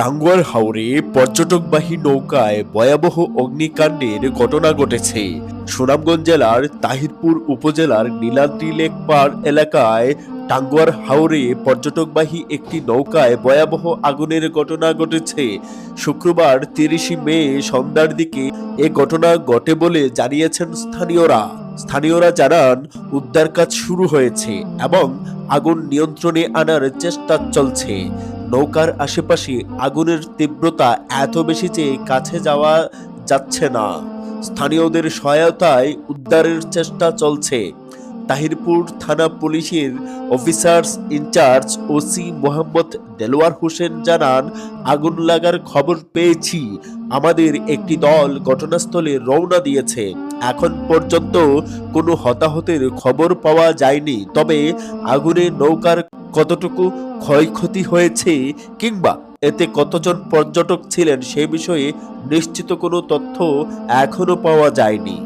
টাঙ্গুয়ার হাওরে পর্যটকবাহী নৌকায় ভয়াবহ অগ্নিকাণ্ডের ঘটনা ঘটেছে। সুনামগঞ্জ জেলার তাহিরপুর উপজেলার নীলাদ্রি লেক এলাকায় টাঙ্গুয়ার হাওরে পর্যটকবাহী একটি নৌকায় ভয়াবহ আগুনের ঘটনা ঘটেছে। শুক্রবার তিরিশে মে সন্ধ্যার দিকে এ ঘটনা ঘটে বলে জানিয়েছেন স্থানীয়রা। স্থানীয়রা জানান, উদ্ধার কাজ শুরু হয়েছে এবং আগুন নিয়ন্ত্রণে আনার চেষ্টা চলছে। নৌকার আশেপাশে আগুনের তীব্রতা এত বেশি যে কাছে যাওয়া যাচ্ছে না। স্থানীয়দের সহায়তায় উদ্ধারের চেষ্টা চলছে। তাহিরপুর থানা পুলিশের officers in charge OC Mohammad Delwar Hossain জানান, আগুন লাগার খবর পেয়েছি। আমাদের একটি দল ঘটনাস্থলে রওনা দিয়েছে। এখন পর্যন্ত কোনো হতাহতের খবর পাওয়া যায়নি। তবে আগুনে নৌকার কতটুকু ক্ষয়ক্ষতি হয়েছে কিংবা এতে কতজন পর্যটক ছিলেন সে বিষয়ে নিশ্চিত কোনো তথ্য এখনও পাওয়া যায়নি।